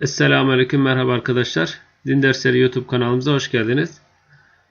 Esselamu Aleyküm merhaba arkadaşlar. Din Dersleri YouTube kanalımıza hoş geldiniz.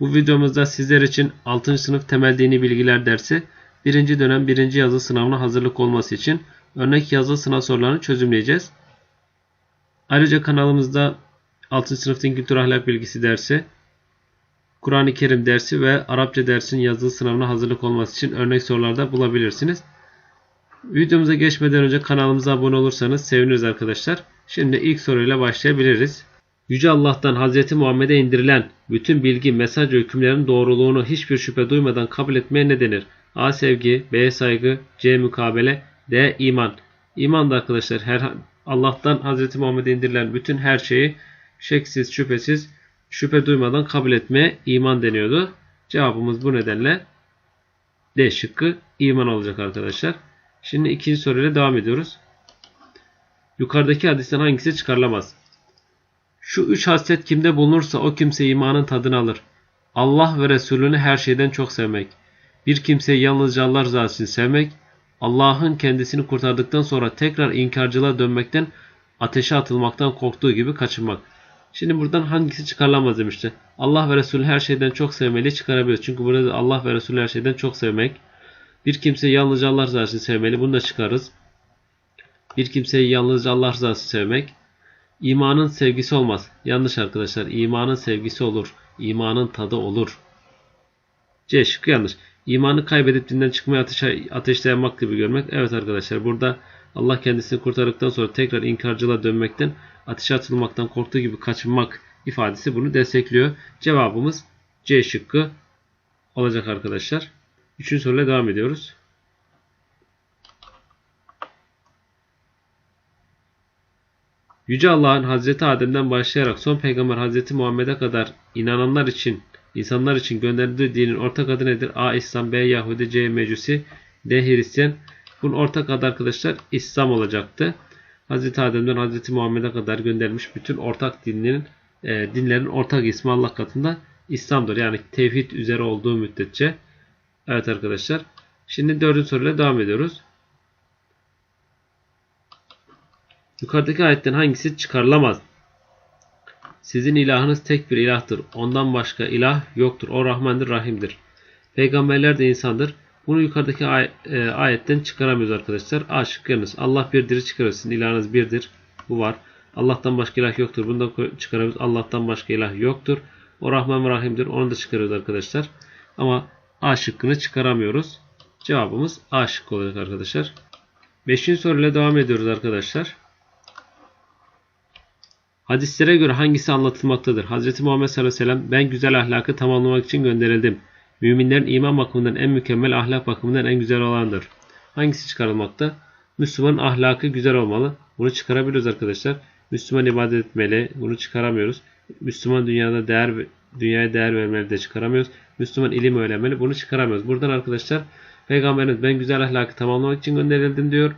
Bu videomuzda sizler için 6. sınıf temel dini bilgiler dersi 1. dönem 1. yazı sınavına hazırlık olması için örnek yazı sınav sorularını çözümleyeceğiz. Ayrıca kanalımızda 6. sınıf din kültür ahlak bilgisi dersi, Kur'an-ı Kerim dersi ve Arapça dersin yazılı sınavına hazırlık olması için örnek sorularda bulabilirsiniz. Videomuza geçmeden önce kanalımıza abone olursanız seviniriz arkadaşlar. Şimdi ilk soruyla başlayabiliriz. Yüce Allah'tan Hz. Muhammed'e indirilen bütün bilgi, mesaj ve hükümlerin doğruluğunu hiçbir şüphe duymadan kabul etmeye ne denir? A. Sevgi B. Saygı C. Mukabele D. İman İman da arkadaşlar her Allah'tan Hz. Muhammed'e indirilen bütün her şeyi şeksiz, şüphesiz, şüphe duymadan kabul etmeye iman deniyordu. Cevabımız bu nedenle D şıkkı iman olacak arkadaşlar. Şimdi ikinci soruyla devam ediyoruz. Yukarıdaki hadisten hangisi çıkarılamaz? Şu üç haslet kimde bulunursa o kimse imanın tadını alır. Allah ve Resulünü her şeyden çok sevmek. Bir kimseyi yalnızca Allah rızası için sevmek. Allah'ın kendisini kurtardıktan sonra tekrar inkarcılığa dönmekten, ateşe atılmaktan korktuğu gibi kaçınmak. Şimdi buradan hangisi çıkarılamaz demişti. Allah ve Resulü her şeyden çok sevmeli çıkarabiliriz. Çünkü burada Allah ve Resulü her şeyden çok sevmek. Bir kimseyi yalnızca Allah rızası için sevmeli. Bunu da çıkarız. Bir kimseyi yalnızca Allah rızası sevmek. İmanın sevgisi olmaz. Yanlış arkadaşlar. İmanın sevgisi olur. İmanın tadı olur. C şıkkı yanlış. İmanı kaybedip dinden çıkmayı ateşe, ateşte yanmak gibi görmek. Evet arkadaşlar burada Allah kendisini kurtardıktan sonra tekrar inkarcılığa dönmekten, ateşe atılmaktan korktuğu gibi kaçınmak ifadesi bunu destekliyor. Cevabımız C şıkkı olacak arkadaşlar. Üçüncü soruyla devam ediyoruz. Yüce Allah'ın Hazreti Adem'den başlayarak son peygamber Hazreti Muhammed'e kadar inananlar için, insanlar için gönderdiği dinin ortak adı nedir? A. İslam, B. Yahudi, C. Mecusi, D. Hristiyan. Bunun ortak adı arkadaşlar İslam olacaktı. Hazreti Adem'den Hazreti Muhammed'e kadar gönderilmiş bütün ortak dinlerin, e, dinlerin ortak ismi Allah katında İslam'dır. Yani tevhid üzere olduğu müddetçe. Evet arkadaşlar. Şimdi dördüncü soruyla devam ediyoruz. Yukarıdaki ayetten hangisi çıkarılamaz? Sizin ilahınız tek bir ilahtır. Ondan başka ilah yoktur. O Rahmandır, Rahim'dir. Peygamberler de insandır. Bunu yukarıdaki ay e, ayetten çıkaramıyoruz arkadaşlar. A. Allah birdir çıkarıyoruz. Sizin ilahınız birdir. Bu var. Allah'tan başka ilah yoktur. Bunu da çıkarıyoruz. Allah'tan başka ilah yoktur. O Rahman ve Rahim'dir. Onu da çıkarıyoruz arkadaşlar. Ama A şıkkını çıkaramıyoruz. Cevabımız A şıkkı olacak arkadaşlar. Beşinci soruyla devam ediyoruz arkadaşlar. Hadislere göre hangisi anlatılmaktadır? Hz. Muhammed sallallahu aleyhi ve sellem ben güzel ahlakı tamamlamak için gönderildim. Müminlerin iman bakımından en mükemmel ahlak bakımından en güzel olandır. Hangisi çıkarılmakta? Müslüman ahlakı güzel olmalı. Bunu çıkarabiliyoruz arkadaşlar. Müslüman ibadet etmeli. Bunu çıkaramıyoruz. Müslüman dünyada değer dünyaya değer vermeli de çıkaramıyoruz. Müslüman ilim öğrenmeli. Bunu çıkaramıyoruz. Buradan arkadaşlar Peygamberimiz ben güzel ahlakı tamamlamak için gönderildim diyor.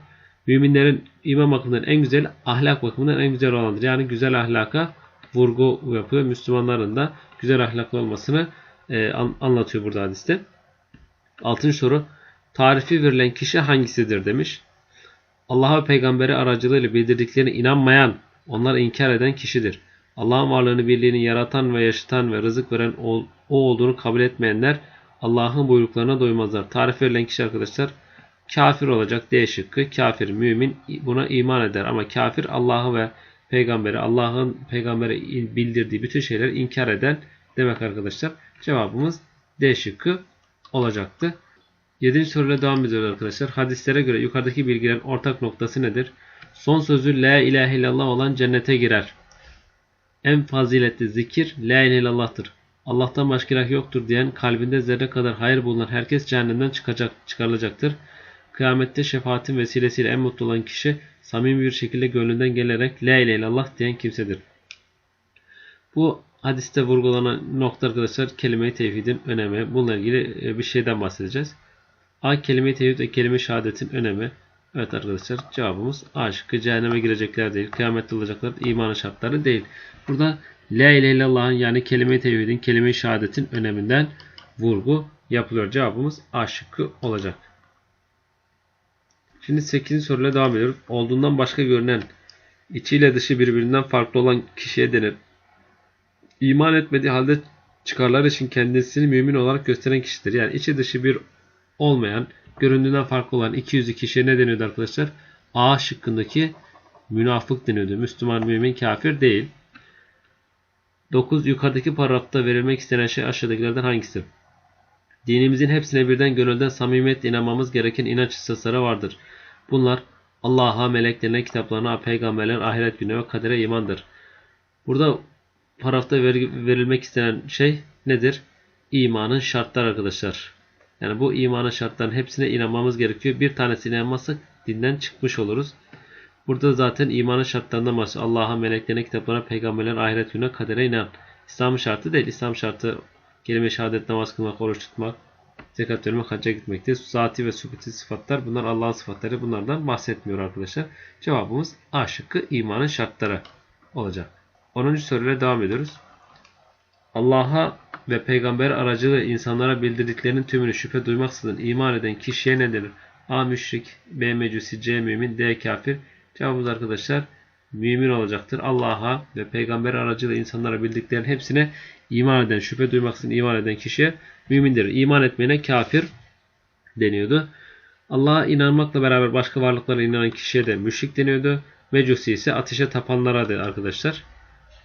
Müminlerin iman bakımından en güzel, ahlak bakımından en güzel olandır. Yani güzel ahlaka vurgu yapıyor. Müslümanların da güzel ahlaklı olmasını e, an, anlatıyor burada hadiste. Altıncı soru. Tarifi verilen kişi hangisidir demiş. Allah'a ve peygamberi aracılığıyla bildirdiklerine inanmayan, onları inkar eden kişidir. Allah'ın varlığını, birliğini yaratan ve yaşatan ve rızık veren o, o olduğunu kabul etmeyenler Allah'ın buyruklarına doymazlar. Tarif verilen kişi arkadaşlar kafir olacak D şıkkı. Kafir, mümin buna iman eder ama kafir Allah'ı ve peygamberi, Allah'ın peygambere bildirdiği bütün şeyleri inkar eden demek arkadaşlar. Cevabımız D şıkkı olacaktı. 7. soruyla devam ediyoruz arkadaşlar. Hadislere göre yukarıdaki bilgilerin ortak noktası nedir? Son sözü La ilahe illallah olan cennete girer. En faziletli zikir La ilahe illallah'tır. Allah'tan başka ilah yoktur diyen kalbinde zerre kadar hayır bulunan herkes cehennemden çıkacak, çıkarılacaktır. Kıyamette şefaatin vesilesiyle en mutlu olan kişi samimi bir şekilde gönlünden gelerek La ilahe illallah diyen kimsedir. Bu hadiste vurgulanan nokta arkadaşlar kelime-i tevhidin önemi. Bununla ilgili bir şeyden bahsedeceğiz. A kelime-i tevhid ve kelime-i şehadetin önemi. Evet arkadaşlar cevabımız A şıkkı cehenneme girecekler değil. Kıyamette olacaklar imanın şartları değil. Burada La ilahe illallah'ın yani kelime-i tevhidin, kelime-i şehadetin öneminden vurgu yapılıyor. Cevabımız A şıkkı olacak. Şimdi 8. soruyla devam ediyoruz. Olduğundan başka görünen İçi ile dışı birbirinden farklı olan kişiye denir. İman etmediği halde çıkarlar için kendisini mümin olarak gösteren kişidir. Yani içi dışı bir olmayan, göründüğünden farklı olan 200 kişiye ne deniyordu arkadaşlar? A şıkkındaki münafık deniyordu. Müslüman, mümin, kafir değil. 9. Yukarıdaki paragrafta verilmek istenen şey aşağıdakilerden hangisi? Dinimizin hepsine birden gönülden samimiyetle inanmamız gereken inanç esasları vardır. Bunlar Allah'a, meleklerine, kitaplarına, peygamberlerin ahiret gününe ve kadere imandır. Burada paragrafta verilmek istenen şey nedir? İmanın şartlar arkadaşlar. Yani bu imanın şartlarının hepsine inanmamız gerekiyor. Bir tanesine inanmazsak dinden çıkmış oluruz. Burada zaten imanın şartlarından bahsediyor. Allah'a, meleklerine, kitaplarına, peygamberlerin ahiret gününe, kadere inan. İslam şartı değil. İslam şartı kelime şehadet, namaz kılmak, oruç tutmak, zekat vermek, hacca gitmektir. Zati ve sübuti sıfatlar bunlar Allah'ın sıfatları. Bunlardan bahsetmiyor arkadaşlar. Cevabımız A şıkkı imanın şartları olacak. 10. soruyla devam ediyoruz. Allah'a ve peygamber aracılığı insanlara bildirdiklerinin tümünü şüphe duymaksızın iman eden kişiye ne denir? A. Müşrik, B. Mecusi, C. Mümin, D. Kafir. Cevabımız arkadaşlar mümin olacaktır. Allah'a ve peygamber aracılığıyla insanlara bildiklerinin hepsine iman eden, şüphe duymaksızın iman eden kişiye mümindir. İman etmeyene kafir deniyordu. Allah'a inanmakla beraber başka varlıklara inanan kişiye de müşrik deniyordu. Mecusi ise ateşe tapanlara de arkadaşlar.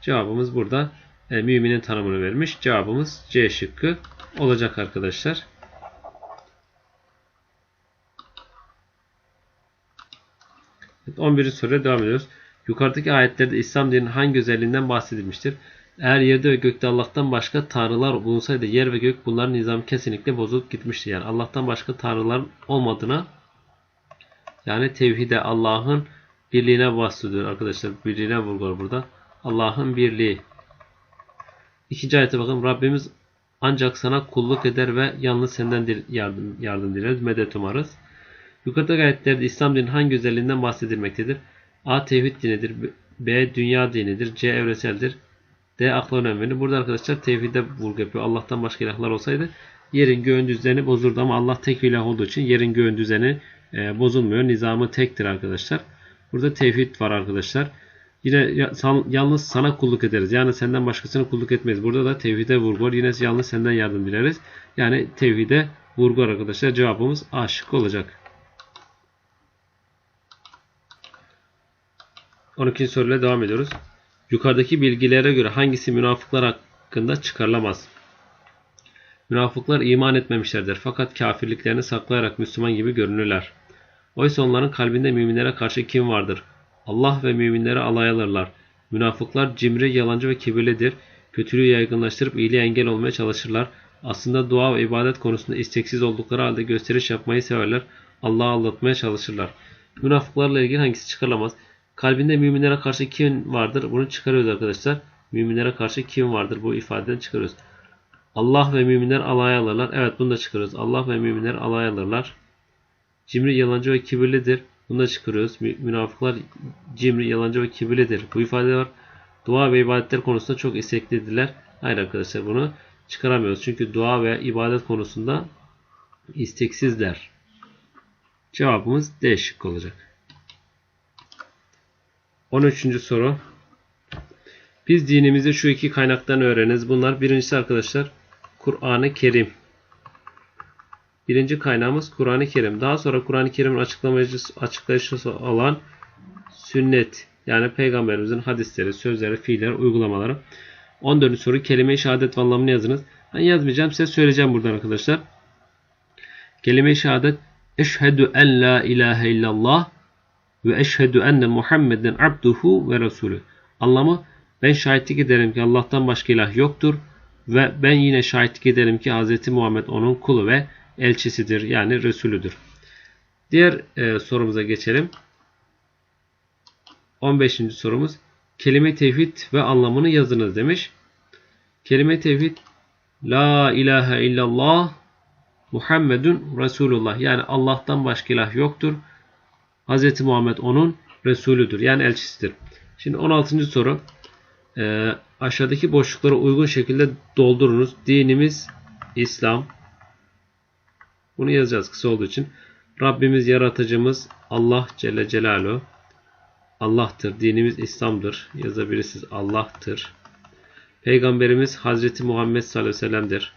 Cevabımız burada e, müminin tanımını vermiş. Cevabımız C şıkkı olacak arkadaşlar. Evet, 11. soruya devam ediyoruz. Yukarıdaki ayetlerde İslam dininin hangi özelliğinden bahsedilmiştir? Eğer yerde ve gökte Allah'tan başka tanrılar bulunsaydı yer ve gök bunların nizamı kesinlikle bozulup gitmişti. Yani Allah'tan başka tanrıların olmadığına yani tevhide Allah'ın birliğine bahsediyor arkadaşlar. Birliğine vurgular burada. Allah'ın birliği. İkinci ayete bakın. Rabbimiz ancak sana kulluk eder ve yalnız senden yardım, yardım dileriz. Medet umarız. Yukarıdaki ayetlerde İslam dininin hangi özelliğinden bahsedilmektedir? A. Tevhid dinidir. B. Dünya dinidir. C. Evreseldir. D. Akla önem verir. Burada arkadaşlar tevhide vurgu yapıyor. Allah'tan başka ilahlar olsaydı yerin göğün düzeni bozurdu ama Allah tek ilah olduğu için yerin göğün düzeni e, bozulmuyor. Nizamı tektir arkadaşlar. Burada tevhid var arkadaşlar. Yine yalnız sana kulluk ederiz. Yani senden başkasına kulluk etmeyiz. Burada da tevhide vurgu var. Yine yalnız senden yardım dileriz. Yani tevhide vurgu var arkadaşlar. Cevabımız A şıkkı olacak. 12. soruyla devam ediyoruz. Yukarıdaki bilgilere göre hangisi münafıklar hakkında çıkarılamaz? Münafıklar iman etmemişlerdir fakat kafirliklerini saklayarak Müslüman gibi görünürler. Oysa onların kalbinde müminlere karşı kim vardır? Allah ve müminleri alay alırlar. Münafıklar cimri, yalancı ve kibirlidir. Kötülüğü yaygınlaştırıp iyiliğe engel olmaya çalışırlar. Aslında dua ve ibadet konusunda isteksiz oldukları halde gösteriş yapmayı severler. Allah'ı aldatmaya çalışırlar. Münafıklarla ilgili hangisi çıkarılamaz? Kalbinde müminlere karşı kim vardır? Bunu çıkarıyoruz arkadaşlar. Müminlere karşı kim vardır? Bu ifadeden çıkarıyoruz. Allah ve müminler alay alırlar. Evet bunu da çıkarıyoruz. Allah ve müminler alay alırlar. Cimri, yalancı ve kibirlidir. Bunu da çıkarıyoruz. Münafıklar cimri, yalancı ve kibirlidir. Bu ifade var. Dua ve ibadetler konusunda çok isteklidirler. Hayır arkadaşlar bunu çıkaramıyoruz. Çünkü dua ve ibadet konusunda isteksizler. Cevabımız D şık olacak. 13. soru. Biz dinimizi şu iki kaynaktan öğreniriz. Bunlar birincisi arkadaşlar Kur'an-ı Kerim. Birinci kaynağımız Kur'an-ı Kerim. Daha sonra Kur'an-ı Kerim'in açıklayıcısı, açıklayıcısı olan sünnet yani peygamberimizin hadisleri, sözleri, fiilleri, uygulamaları. 14. soru kelime-i şehadet anlamını yazınız. Ben yazmayacağım size söyleyeceğim buradan arkadaşlar. Kelime-i şehadet Eşhedü en la ilahe illallah ve eşhedü enne Muhammeden abduhu ve resulü. Anlamı ben şahitlik ederim ki Allah'tan başka ilah yoktur ve ben yine şahitlik ederim ki Hz. Muhammed onun kulu ve elçisidir yani Resulüdür. Diğer e, sorumuza geçelim. 15. sorumuz kelime tevhid ve anlamını yazınız demiş. Kelime tevhid La ilahe illallah Muhammedun Resulullah yani Allah'tan başka ilah yoktur. Hz. Muhammed onun Resulüdür yani elçisidir. Şimdi 16. soru e, aşağıdaki boşlukları uygun şekilde doldurunuz. Dinimiz İslam, bunu yazacağız kısa olduğu için. Rabbimiz yaratıcımız Allah Celle Celaluhu. Allah'tır. Dinimiz İslam'dır. Yazabilirsiniz Allah'tır. Peygamberimiz Hazreti Muhammed sallallahu aleyhi ve sellem'dir.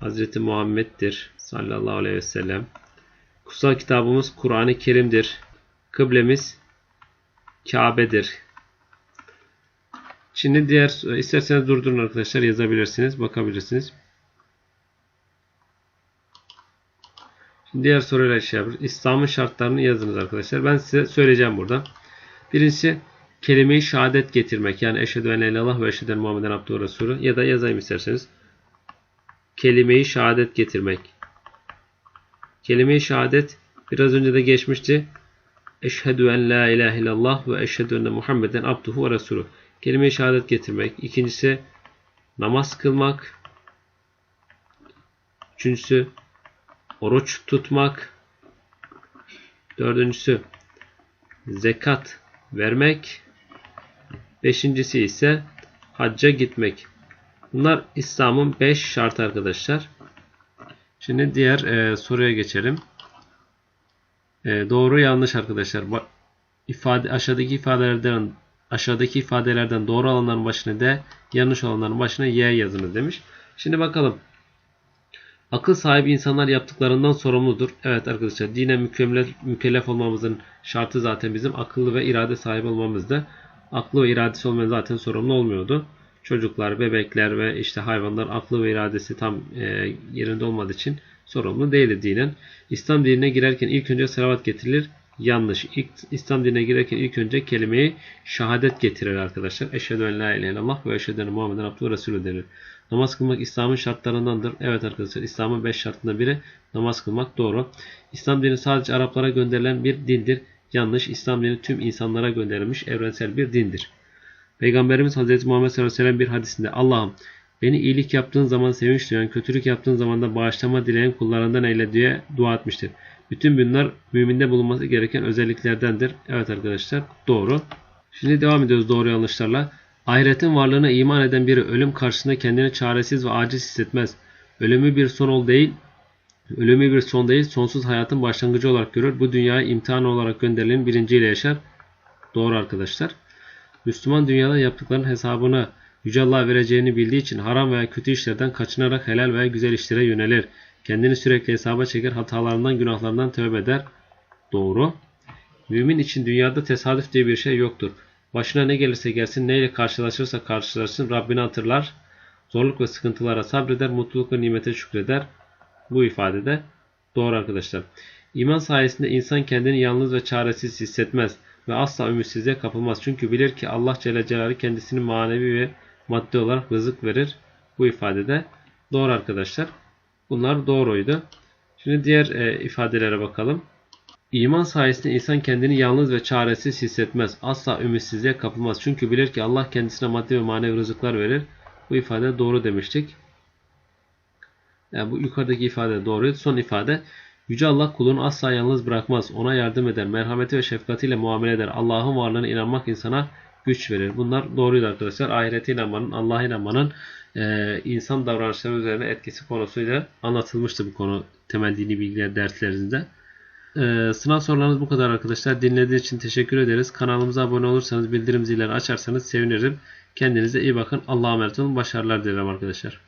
Hazreti Muhammed'dir sallallahu aleyhi ve sellem. Kutsal kitabımız Kur'an-ı Kerim'dir. Kıblemiz Kabe'dir. Şimdi diğer isterseniz durdurun arkadaşlar yazabilirsiniz, bakabilirsiniz. Şimdi diğer soruyla şey yapıyoruz. İslam'ın şartlarını yazınız arkadaşlar. Ben size söyleyeceğim burada. Birincisi kelime-i şehadet getirmek. Yani eşhedü en la ilallah ve eşhedü en Muhammeden resulü ya da yazayım isterseniz. Kelime-i şehadet getirmek. Kelime-i şehadet biraz önce de geçmişti. Eşhedü en la ilahe illallah ve eşhedü enne Muhammeden abduhu ve resulü. Kelime-i şehadet getirmek. İkincisi namaz kılmak. Üçüncüsü oruç tutmak. Dördüncüsü zekat vermek. Beşincisi ise hacca gitmek. Bunlar İslam'ın beş şartı arkadaşlar. Şimdi diğer e, soruya geçelim. E, doğru yanlış arkadaşlar. İfade, aşağıdaki ifadelerden aşağıdaki ifadelerden doğru olanların başına D, yanlış olanların başına Y yazınız demiş. Şimdi bakalım. Akıl sahibi insanlar yaptıklarından sorumludur. Evet arkadaşlar dine mükemmel, mükellef olmamızın şartı zaten bizim akıllı ve irade sahibi olmamızda. Aklı ve iradesi olmayan zaten sorumlu olmuyordu. Çocuklar, bebekler ve işte hayvanlar aklı ve iradesi tam e, yerinde olmadığı için sorumlu değildi dinen. İslam dinine girerken ilk önce salavat getirilir. Yanlış. İlk, İslam dinine girerken ilk önce kelimeyi şehadet getirir arkadaşlar. Eşhedü en la ilahe illallah ve eşhedü enne Muhammeden abdühü resulü denir. Namaz kılmak İslam'ın şartlarındandır. Evet arkadaşlar İslam'ın 5 şartından biri namaz kılmak doğru. İslam dini sadece Araplara gönderilen bir dindir. Yanlış. İslam dini tüm insanlara gönderilmiş evrensel bir dindir. Peygamberimiz Hz. Muhammed sallallahu aleyhi ve sellem bir hadisinde Allah'ım beni iyilik yaptığın zaman sevinç duyan, kötülük yaptığın zaman da bağışlama dileyen kullarından eyle diye dua etmiştir. Bütün bunlar müminde bulunması gereken özelliklerdendir. Evet arkadaşlar doğru. Şimdi devam ediyoruz doğru yanlışlarla. Ahiretin varlığına iman eden biri ölüm karşısında kendini çaresiz ve aciz hissetmez. Ölümü bir son ol değil, ölümü bir son değil, sonsuz hayatın başlangıcı olarak görür. Bu dünyaya imtihan olarak gönderilen birinciyle yaşar. Doğru arkadaşlar. Müslüman dünyada yaptıklarının hesabını Yüce Allah vereceğini bildiği için haram veya kötü işlerden kaçınarak helal veya güzel işlere yönelir. Kendini sürekli hesaba çeker, hatalarından, günahlarından tövbe eder. Doğru. Mümin için dünyada tesadüf diye bir şey yoktur. Başına ne gelirse gelsin, neyle karşılaşırsa karşılaşsın Rabbini hatırlar. Zorluk ve sıkıntılara sabreder, mutluluk ve nimete şükreder. Bu ifadede doğru arkadaşlar. İman sayesinde insan kendini yalnız ve çaresiz hissetmez ve asla ümitsizliğe kapılmaz. Çünkü bilir ki Allah Celle Celaluhu kendisini manevi ve maddi olarak rızık verir. Bu ifadede doğru arkadaşlar. Bunlar doğruydu. Şimdi diğer e, ifadelere bakalım. İman sayesinde insan kendini yalnız ve çaresiz hissetmez. Asla ümitsizliğe kapılmaz. Çünkü bilir ki Allah kendisine maddi ve manevi rızıklar verir. Bu ifade doğru demiştik. Yani bu yukarıdaki ifade doğruydu. Son ifade Yüce Allah kulunu asla yalnız bırakmaz. Ona yardım eder. Merhameti ve şefkatiyle muamele eder. Allah'ın varlığına inanmak insana güç verir. Bunlar doğruydu arkadaşlar. Ahirete inanmanın, Allah'a inanmanın e, insan davranışları üzerine etkisi konusuyla anlatılmıştı bu konu temel dini bilgiler derslerinizde. E, sınav sorularınız bu kadar arkadaşlar. Dinlediğiniz için teşekkür ederiz. Kanalımıza abone olursanız bildirim zilleri açarsanız sevinirim. Kendinize iyi bakın. Allah'a emanet olun. Başarılar dilerim arkadaşlar.